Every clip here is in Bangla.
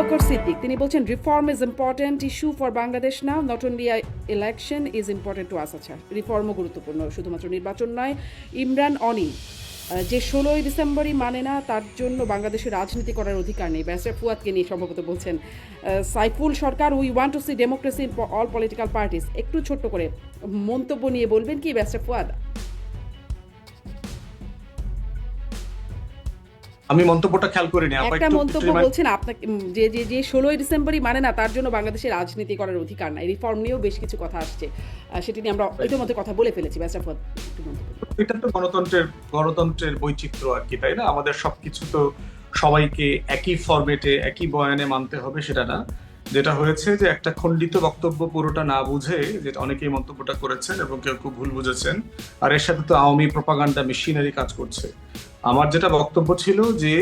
বকর সিদ্দিক তিনি বলছেন reform is important issue for Bangladesh now not only election is important to us আচ্ছা রিফর্মও গুরুত্বপূর্ণ, শুধুমাত্র নির্বাচন নয়, ইমরান অনি যে ষোলোই ডিসেম্বরই মানে না, তার জন্য বাংলাদেশের রাজনীতি করার অধিকার নেই। ব্যাসের ফুয়াদকে নিয়ে সম্ভবত বলছেন Saiful Sarkar we want to see democracy in all political parties একটু ছোট্ট করে মন্তব্য নিয়ে বলবেন কি ব্যাসের ফুয়াদ? আমি মন্তব্যটা খেয়াল করিনি একটা মন্তব্য বলছেন আপনাকে যে যে যে ষোলোই ডিসেম্বরই মানে না তার জন্য বাংলাদেশে রাজনীতি করার অধিকার নাই। রিফর্ম নিয়েও বেশ কিছু কথা আসছে। সেটি নিয়ে আমরা ইতিমধ্যে কথা বলে ফেলেছি। করুন। এটা তো গণতন্ত্রের গণতন্ত্রের বৈচিত্র্য আর কি তাই না? আমাদের সবকিছু তো সবাইকে একই ফরম্যাটে একই বয়ানে মানতে হবে সেটা না। যেটা হয়েছে যে একটা খণ্ডিত বক্তব্য পুরোটা না বুঝে যেটা অনেকেই মন্তব্যটা করেছেন এবং কেউ খুব ভুল বুঝেছেন আর এর সাথে তো আওয়ামী প্রপাগান্ডা মেশিনারি কাজ করছে। আমার যেটা বক্তব্য ছিল যে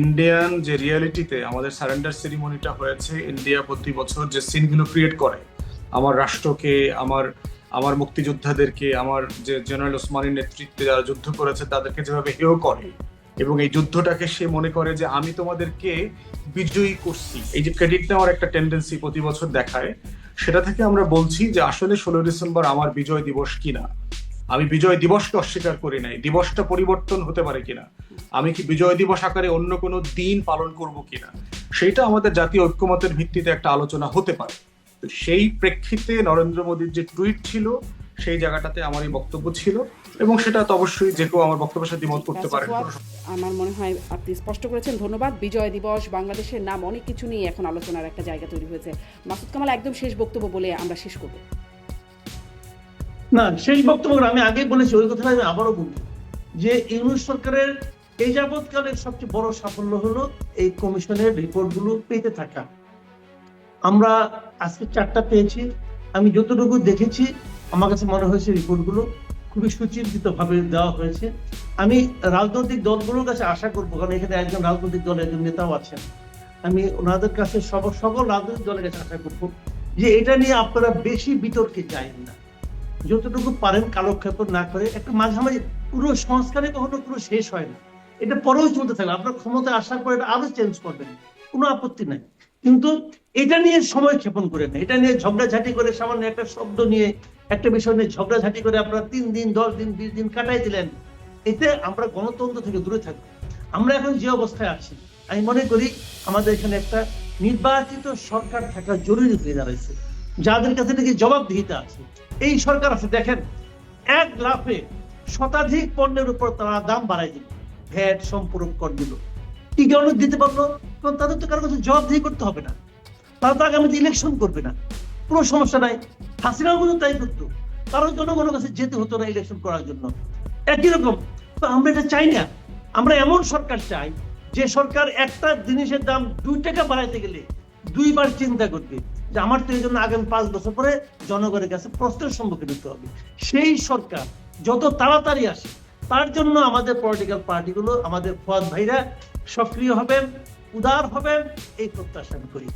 ইন্ডিয়ান যে রিয়ালিটিতে আমাদের সারেন্ডার সেরিমনিটা হয়েছে ইন্ডিয়া প্রতি বছর যে সিনগুলো ক্রিয়েট করে, আমার রাষ্ট্রকে, আমার আমার মুক্তিযোদ্ধাদেরকে, আমার যে জেনারেল ওসমানীর নেতৃত্বে যারা যুদ্ধ করেছে, তাদেরকে যেভাবে হেয় করে এবং এই যুদ্ধটাকে সে মনে করে যে আমি তোমাদেরকে বিজয়ী করছি। এই যে ক্রেডিট নেওয়ার একটা টেন্ডেন্সি প্রতি বছর দেখায়, সেটা থেকে আমরা বলছি যে আসলে ষোলো ডিসেম্বর আমার বিজয় দিবস কিনা। আমি বিজয় দিবসকে অস্বীকার করি নাই। দিবসটা পরিবর্তন হতে পারে কিনা? আমি কি বিজয় দিবস আকারে অন্য কোনো দিন পালন করব কিনা? সেইটা আমাদের জাতীয় ঐক্যমতের ভিত্তিতে একটা আলোচনা হতে পারে। তো সেই প্রেক্ষিতে নরেন্দ্র মোদীর যে টুইট ছিল সেই জায়গাটাতে আমার এই বক্তব্য ছিল এবং সেটা তো অবশ্যই যে কেউ আমার বক্তব্যের সাথে দ্বিমত করতে পারে। আমার মনে হয় আপনি স্পষ্ট করেছেন। ধন্যবাদ। বিজয় দিবস বাংলাদেশের নাম অনেক কিছু নিয়ে এখন আলোচনার একটা জায়গা তৈরি হয়েছে। মাসুদ কামাল একদম শেষ বক্তব্য বলে আমরা শেষ করব। না শেষ বক্তব্য আমি আগেই বলেছি, ওই কথাটা আমি আবারও বলব। যে ইউনুস সরকারের এই যাবৎকালের সবচেয়ে বড় সাফল্য হলো এই কমিশনের রিপোর্টগুলো পেতে থাকা। আমরা আজকে চারটা পেয়েছি, আমি যতটুকু দেখেছি, আমার কাছে মনে হয়েছে রিপোর্টগুলো খুবই সুচিন্তিত ভাবে দেওয়া হয়েছে। আমি রাজনৈতিক দলগুলোর কাছে আশা করব, কারণ এখানে একজন রাজনৈতিক দলের একজন নেতাও আছেন। আমি ওনাদের কাছে সব, সকল রাজনৈতিক দলের কাছে আশা করব যে এটা নিয়ে আপনারা বেশি বিতর্কে যাবেন না। যতটুকু পারেন কালক্ষেপণ না করে, একটু মাঝামাঝি, পুরো সংস্কারে কখনো পুরো শেষ হয় না। এটা পরেও চলতে থাকবে আপনার ক্ষমতা আসার পর এটা আরও চেঞ্জ করবেন, কোনো আপত্তি নাই। কিন্তু এটা নিয়ে সময় ক্ষেপণ করে না এটা নিয়ে ঝগড়াঝাটি করে, সামান্য একটা শব্দ নিয়ে, একটা বিষয় নিয়ে ঝগড়াঝাটি করে আপনারা তিন দিন, দশ দিন, বিশ দিন কাটাই দিলেন, এতে আমরা গণতন্ত্র থেকে দূরে থাকব। আমরা এখন যে অবস্থায় আছি, আমি মনে করি আমাদের এখানে একটা নির্বাচিত সরকার থাকা জরুরি হয়ে দাঁড়াইছে। যাদের কাছে নাকি জবাবদিহিতা আছে, এই সরকার আছে, দেখেন, এক লাফে শতাধিক পণ্যের উপর তারা দাম বাড়াই দিল, ভ্যাট, সম্পূরক কর দিল কি কারণে দিতে পারল? কারণ তাদের তো কারও কাছে জবাবদিহি করতে হবে না। তারা তো আগামীতে ইলেকশন করবে না। কোনো সমস্যা নাই। হাসিনাও কিন্তু তাই করতো। কারণ জনগণের কাছে যেতে হতো না ইলেকশন করার জন্য। একই রকম, তো আমরা এটা চাই না। আমরা এমন সরকার চাই, যে সরকার একটা জিনিসের দাম দুই টাকা বাড়াইতে গেলে দুইবার চিন্তা করবে যে আমার তো এই জন্য আগামী পাঁচ বছর পরে জনগণের কাছে প্রশ্নের সম্মুখীন হতে হবে। সেই সরকার যত তাড়াতাড়ি আসে, তার জন্য আমাদের পলিটিক্যাল পার্টিগুলো আমাদের ফুয়াদ ভাইরা সক্রিয় হবেন, উদার হবেন, এই প্রত্যাশা আমি করি।